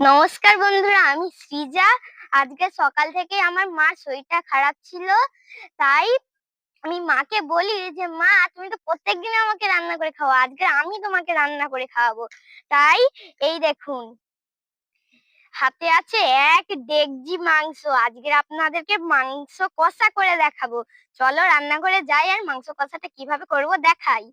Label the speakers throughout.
Speaker 1: নমস্কার বন্ধুরা, আমি সৃজা আজকে সকাল থেকে আমার মার শরীরটা খারাপ ছিল, তাই আমি মাকে বলি যে, মা, তুমি তো প্রত্যেকদিন আমাকে রান্না করে খাওয়া আজকে আমি তোমাকে রান্না করে খাওয়াবো। তাই এই দেখুন, হাতে আছে এক ডেকজি মাংস, আজকে আপনাদেরকে মাংস কষা করে দেখাবো। চলো রান্না করে যাই আর মাংস কষাটা কীভাবে করব দেখাই।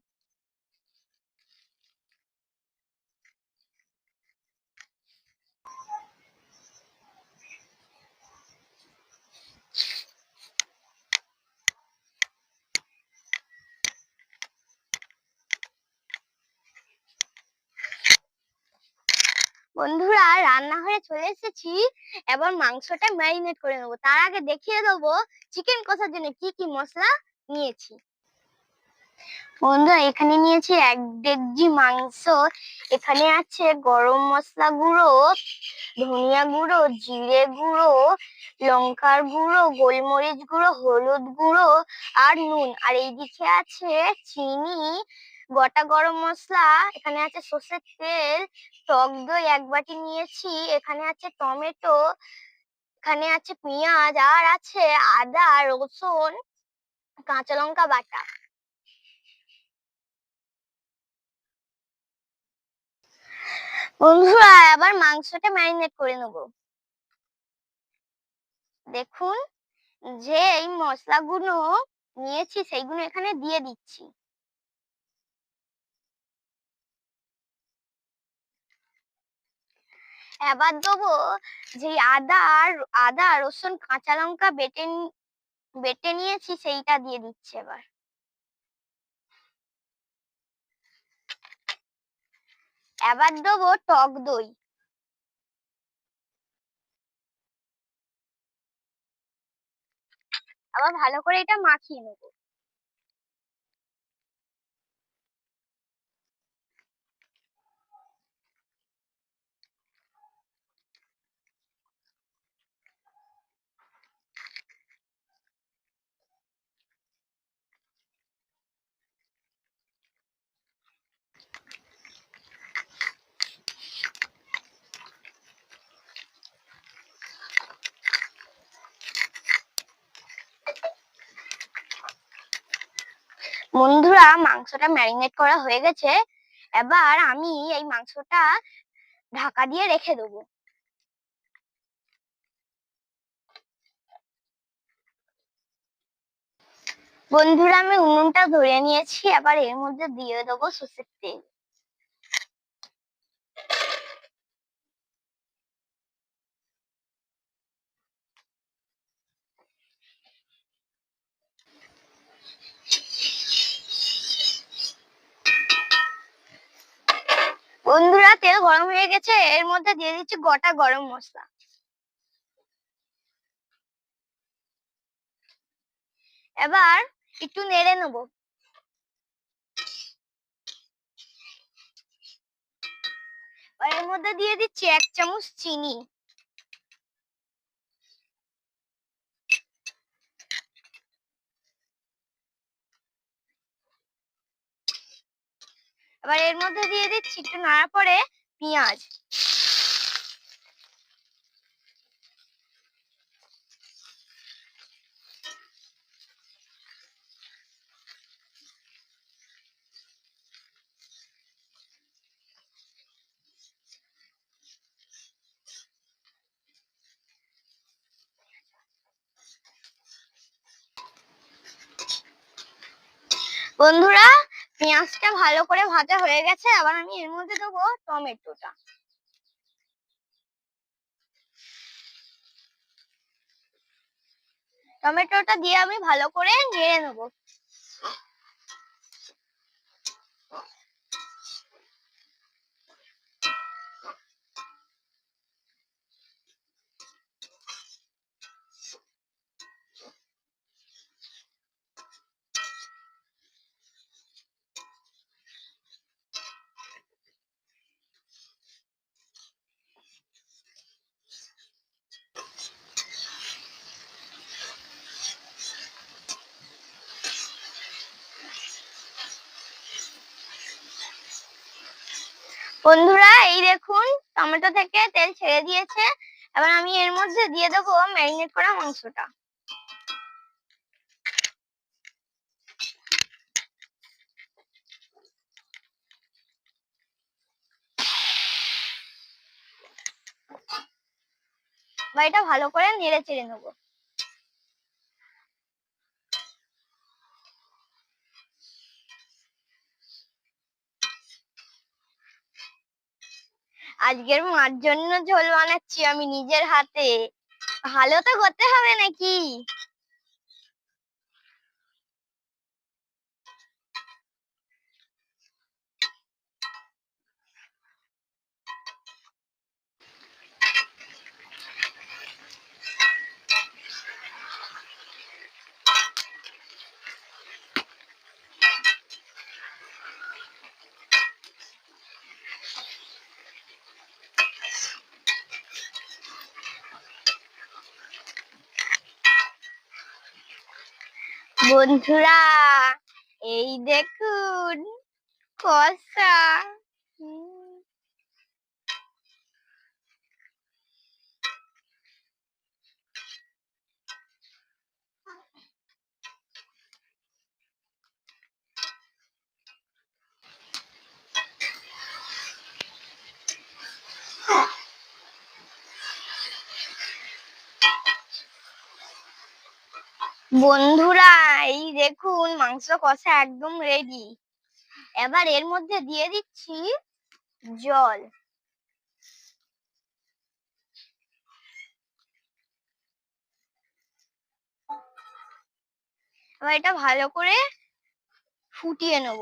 Speaker 1: বন্ধুরা রান্নাঘরে চলে এসেছি। এবার মাংসটা ম্যারিনেট করে নেব। তার আগে দেখিয়ে দেবো চিকেন কষার জন্য কি কি মশলা নিয়েছি। বন্ধুরা, এখানে নিয়েছি এক ডেকজি মাংস। এখানে আছে গরম মশলা গুঁড়ো, ধনিয়া গুঁড়ো, জিরে গুঁড়ো, লঙ্কার গুঁড়ো, গোলমরিচ গুঁড়ো, হলুদ গুঁড়ো আর নুন। আর এইদিকে আছে চিনি গোটা গরম মশলা, এখানে আছে সর্ষের তেল, টক দই এক বাটি নিয়েছি, এখানে আছে টমেটো, এখানে আছে পেঁয়াজ, আর আছে আদা, রসুন, কাঁচা লঙ্কা বাটা। বন্ধুরা আবার মাংসটা ম্যারিনেট করে নেব। দেখুন যে এই মশলাগুলো নিয়েছি, সেইগুলো এখানে দিয়ে দিচ্ছি। এবার দেবো যে আদা আর, আদা রসুন কাঁচা লঙ্কা বেটে বেটে নিয়েছি সেইটা দিয়ে দিচ্ছি এবার। এবার দেবো টক দই। আবার ভালো করে এটা মাখিয়ে নেব। বন্ধুরা, মাংসটা ম্যারিনেট করা হয়ে গেছে। এবার আমি এই মাংসটা ঢাকা দিয়ে রেখে দেবো। বন্ধুরা, আমি উনুনটা ধরে নিয়েছি। আবার এর মধ্যে দিয়ে দেবো সর্ষের তেল বন্ধুরা তেল গরম হয়ে গেছে, এর মধ্যে দিয়ে দিচ্ছি গোটা গরম মশলা। এবার একটু নেড়ে নেব। এর মধ্যে দিয়ে দিচ্ছি এক চামচ চিনি। এবার এর মধ্যে দিয়ে দিচ্ছি একটু নাড়া পরে পেঁয়াজ। বন্ধুরা পেঁয়াজটা ভালো করে ভাজা হয়ে গেছে আবার আমি এর মধ্যে দেবো টমেটোটা। টমেটোটা দিয়ে আমি ভালো করে নেড়ে নেব। বন্ধুরা, এই দেখুন, টমেটো থেকে তেল ছেড়ে দিয়েছে। এবার আমি এর মধ্যে দিয়ে দেবো ম্যারিনেট করা মাংসটা। বা এটা ভালো করে নেড়ে চেড়ে নেব। আজকের মার জন্য ঝোল বানাচ্ছি আমি নিজের হাতে। ভালো তো করতে হবে নাকি? বন্ধুরা এই দেখুন কষা। বন্ধুরা, এই দেখুন, মাংস কষা একদম রেডি এবার এর মধ্যে দিয়ে দিচ্ছি জল। এবার এটা ভালো করে ফুটিয়ে নেব।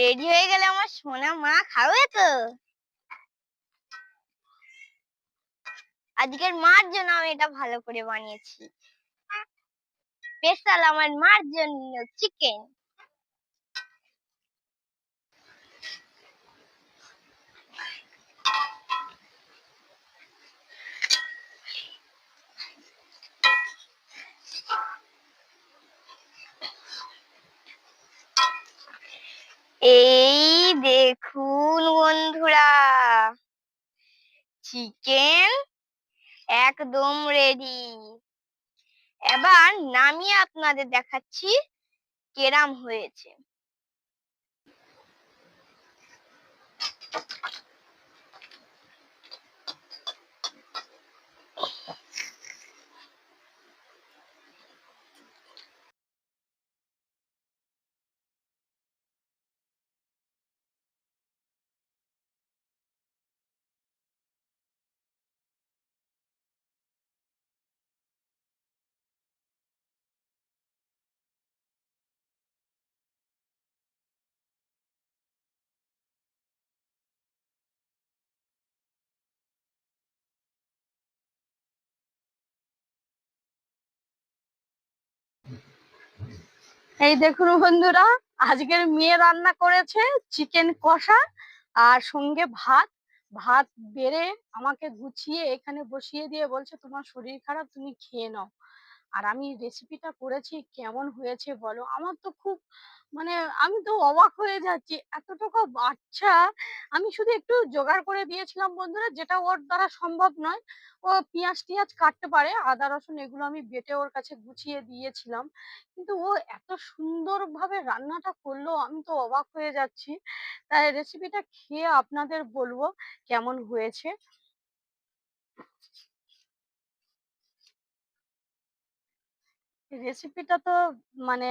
Speaker 1: রেডি হয়ে গেলে আমার সোনা মা খাবে তো? আজকের মার জন্য আমি এটা ভালো করে বানিয়েছি। স্পেশাল আমার মার জন্য চিকেন। এই দেখুন বন্ধুরা, চিকেন একদম রেডি এবার নামিয়ে আপনাদের দেখাচ্ছি কেরাম হয়েছে।
Speaker 2: এই দেখুন বন্ধুরা, আজকের মেয়ে রান্না করেছে চিকেন কষা আর সঙ্গে ভাত। ভাত বেড়ে আমাকে গুছিয়ে এখানে বসিয়ে দিয়ে বলছে, তোমার শরীর খারাপ, তুমি খেয়ে নাও। আর আমি রেসিপিটা করেছি, কেমন হয়েছে বলো? আমার তো খুব মানে আমি তো অবাক হয়ে যাচ্ছি। এতটুকু বাচ্চা। আমি শুধু একটু জোগাড় করে দিয়েছিলাম বন্ধুরা, যেটা ওর দ্বারা সম্ভব নয়। ও পেঁয়াজ টিয়াজ কাটতে পারে, আদা, রসুন এগুলো আমি বেটে ওর কাছে গুছিয়ে দিয়েছিলাম। কিন্তু ও এত সুন্দরভাবে রান্নাটা করল, আমি তো অবাক হয়ে যাচ্ছি। তাই রেসিপিটা খেয়ে আপনাদের বলব, কেমন হয়েছে? রেসিপিটা তো মানে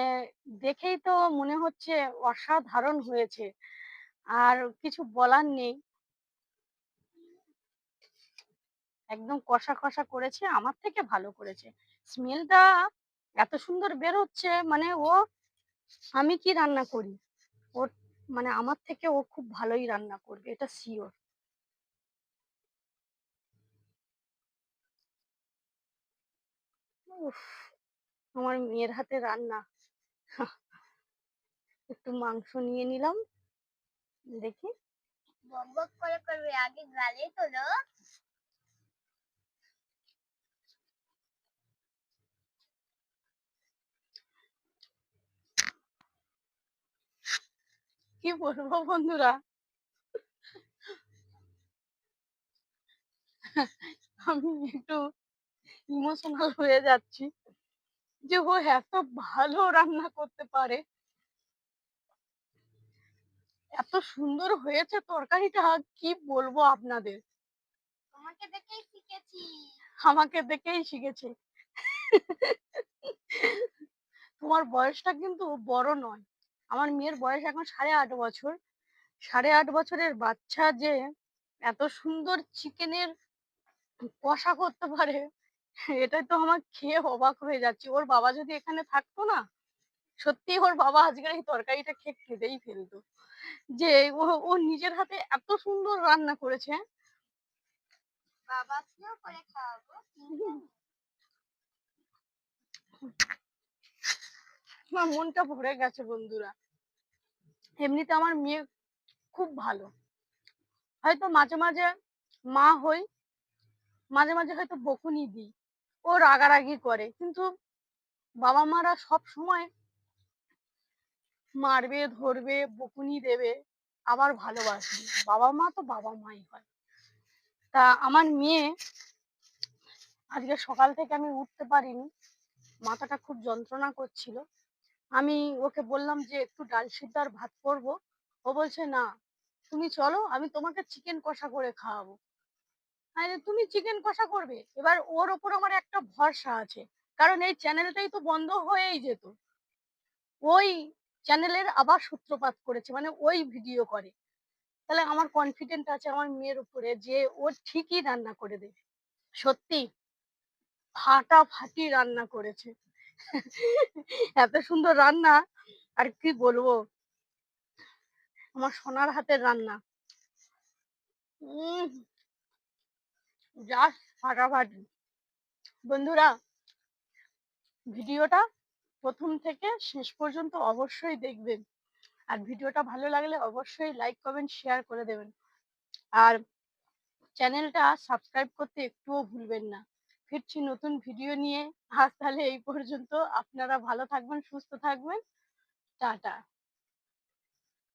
Speaker 2: দেখেই তো মনে হচ্ছে অসাধারণ হয়েছে। আর কিছু বলার নেই। একদম কষা কষা করেছে, আমার থেকে ভালো করেছে। স্মেলটা এত সুন্দর বের হচ্ছে মানে ও, আমি কি রান্না করি? ওর মানে আমার থেকে ও খুব ভালোই রান্না করবে, এটা শিওর উফ। আমার মেয়ের হাতে রান্না। একটু মাংস নিয়ে নিলাম। দেখি।
Speaker 1: বক বক করে করবে আগে গালে তোলো
Speaker 2: কি বলব বন্ধুরা? আমি একটু ইমোশনাল হয়ে যাচ্ছি। যে ও এত ভালো রান্না করতে পারে। এত সুন্দর হয়েছে তরকারিটা কি বলব আপনাদের?
Speaker 1: তোমাকে দেখেই শিখেছি।
Speaker 2: আমাকে দেখেই শিখেছে। তোমার বয়সটা কিন্তু বড় নয়। আমার মেয়ের বয়স এখন সাড়ে আট বছর। সাড়ে আট বছরের বাচ্চা যে এত সুন্দর চিকেনের কষা করতে পারে। এটাই তো আমার খেয়ে অবাক হয়ে যাচ্ছে। ওর বাবা যদি এখানে থাকতো না সত্যি ওর বাবা আজকের এই তরকারিটা খেয়ে খেতেই ফেলতো। যে ও ও নিজের হাতে এত সুন্দর রান্না করেছে। আমার মনটা ভরে গেছে বন্ধুরা। এমনিতে আমার মেয়ে খুব ভালো। হয়তো মাঝে মাঝে মা হই মাঝে মাঝে হয়তো বকুনি দিই। ও রাগারাগি করে। কিন্তু বাবা মারা সব সময় মারবে, ধরবে, বকুনি দেবে, আবার ভালোবাসবে। বাবা মা তো বাবা মাই হয়। তা আমার মেয়ে আজকে সকাল থেকে আমি উঠতে পারিনি। মাথাটা খুব যন্ত্রণা করছিল। আমি ওকে বললাম যে, একটু ডাল সিদ্ধ আর ভাত করব। ও বলছে, না। তুমি চলো, আমি তোমাকে চিকেন কষা করে খাওয়াবো। তুমি চিকেন কষা করবে। এবার ওর ওপর আমার একটা ভরসা আছে। কারণ এই চ্যানেলটাই তো বন্ধ হয়েই যেত। ওই চ্যানেলের আবার সূত্রপাত করেছে মানে ওই ভিডিও করে। তাহলে আমার কনফিডেন্ট আছে আমার মেয়ের উপরে যে ও ঠিকই রান্না করে দেবে। সত্যি, ফাটাফাটি রান্না করেছে। এত সুন্দর রান্না, আর কি বলব? আমার সোনার হাতের রান্না। উম জাস্ট ফাটাফাটি বন্ধুরা, ভিডিওটা প্রথম থেকে শেষ পর্যন্ত অবশ্যই দেখবেন। আর ভিডিওটা ভালো লাগলে অবশ্যই লাইক কমেন্ট শেয়ার করে দেবেন। আর চ্যানেলটা সাবস্ক্রাইব করতে একটুও ভুলবেন না। ফিরছি নতুন ভিডিও নিয়ে। আজ তাহলে এই পর্যন্ত। আপনারা ভালো থাকবেন, সুস্থ থাকবেন। টাটা।